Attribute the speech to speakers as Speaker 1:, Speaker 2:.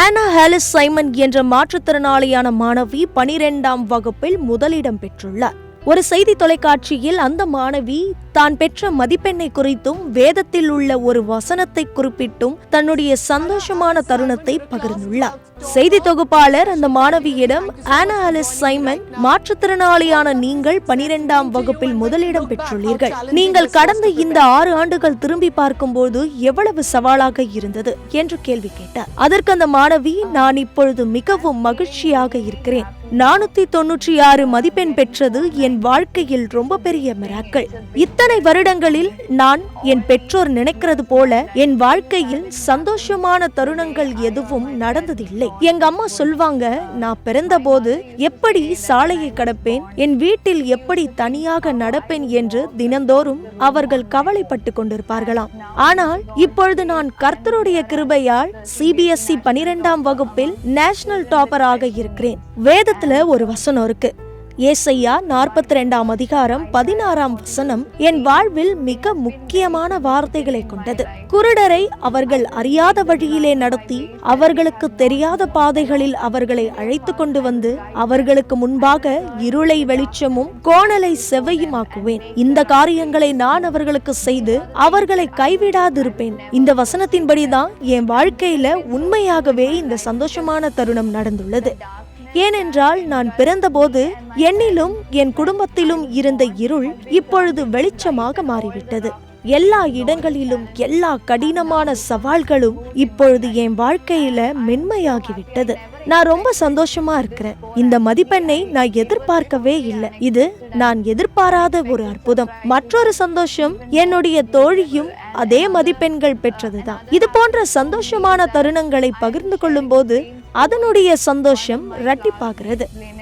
Speaker 1: ஆனா Hollis Simon என்ற மாற்றுத்திறனாளியான மாணவி பனிரெண்டாம் வகுப்பில் முதலிடம் பெற்றுள்ளார். ஒரு செய்தி தொலைக்காட்சியில் அந்த மாணவி தான் பெற்ற மதிப்பெண்ணை குறித்தும் வேதத்தில் உள்ள ஒரு வசனத்தை குறிப்பிட்டும் தன்னுடைய சந்தோஷமான தருணத்தை பகிர்ந்துள்ளார். செய்தி தொகுப்பாளர் அந்த மாணவியிடம் ஆனாலிஸ் சைமன் மாற்றுத்திறனாளியான நீங்கள் பனிரெண்டாம் வகுப்பில் முதலிடம் பெற்றுள்ளீர்கள். நீங்கள் கடந்த இந்த ஆறு ஆண்டுகள் திரும்பி பார்க்கும்போது எவ்வளவு சவாலாக இருந்தது? என்று கேள்வி கேட்டார். அதற்கு அந்த மாணவி நான் இப்பொழுது மிகவும் மகிழ்ச்சியாக இருக்கிறேன். நானூத்தி தொன்னூற்றி ஆறு மதிப்பெண் பெற்றது என் வாழ்க்கையில் ரொம்ப பெரிய மிராக்கள் இத்தனை வருடங்களில் நான் என் பெற்றோர் நினைக்கிறது போல என் வாழ்க்கையில் சந்தோஷமான தருணங்கள் எதுவும் நடந்ததில்லை. எங்க அம்மா சொல்வாங்க நான் பிறந்தபோது எப்படி சாலையை கடப்பேன் என் வீட்டில் எப்படி தனியாக நடப்பேன் என்று தினந்தோறும் அவர்கள் கவலைப்பட்டு கொண்டிருப்பார்களாம். ஆனால் இப்பொழுது நான் கர்த்தருடைய கிருபையால் சிபிஎஸ்இ பனிரெண்டாம் வகுப்பில் நேஷனல் டாப்பராக இருக்கிறேன். வேதத்துல ஒரு வசனம் இருக்கு. ஏசையா நாற்பத்தி ரெண்டாம் அதிகாரம் பதினாறாம் வசனம் என் வாழ்வில் மிக முக்கியமான வார்த்தைகளை கொண்டது. குருடரை அவர்கள் அறியாத வழியிலே நடத்தி அவர்களுக்கு தெரியாத பாதைகளில் அவர்களை அழைத்து கொண்டு வந்து அவர்களுக்கு முன்பாக இருளை வெளிச்சமும் கோணலை செவ்வையுமாக்குவேன். இந்த காரியங்களை நான் அவர்களுக்கு செய்து அவர்களை கைவிடாதிருப்பேன். இந்த வசனத்தின்படிதான் என் வாழ்க்கையில உண்மையாகவே இந்த சந்தோஷமான தருணம் நடந்துள்ளது. ஏனென்றால் நான் பிறந்தபோது என்னிலும் என் குடும்பத்திலும் இருந்த இருள் இப்பொழுது வெளிச்சமாக மாறிவிட்டது. எல்லா இடங்களிலும் எல்லா கடினமான சவால்களும் இப்பொழுது என் வாழ்க்கையில மென்மையாகிவிட்டது. நான் ரொம்ப சந்தோஷமா இருக்கிறேன். இந்த மதிப்பெண்ணை நான் எதிர்பார்க்கவே இல்லை. இது நான் எதிர்பாராத ஒரு அற்புதம். மற்றொரு சந்தோஷம் என்னுடைய தோழியும் அதே மதிப்பெண்கள் பெற்றதுதான். இது போன்ற சந்தோஷமான தருணங்களை பகிர்ந்து கொள்ளும் போது அதனுடைய சந்தோஷம் இரட்டிப்பாகிறது.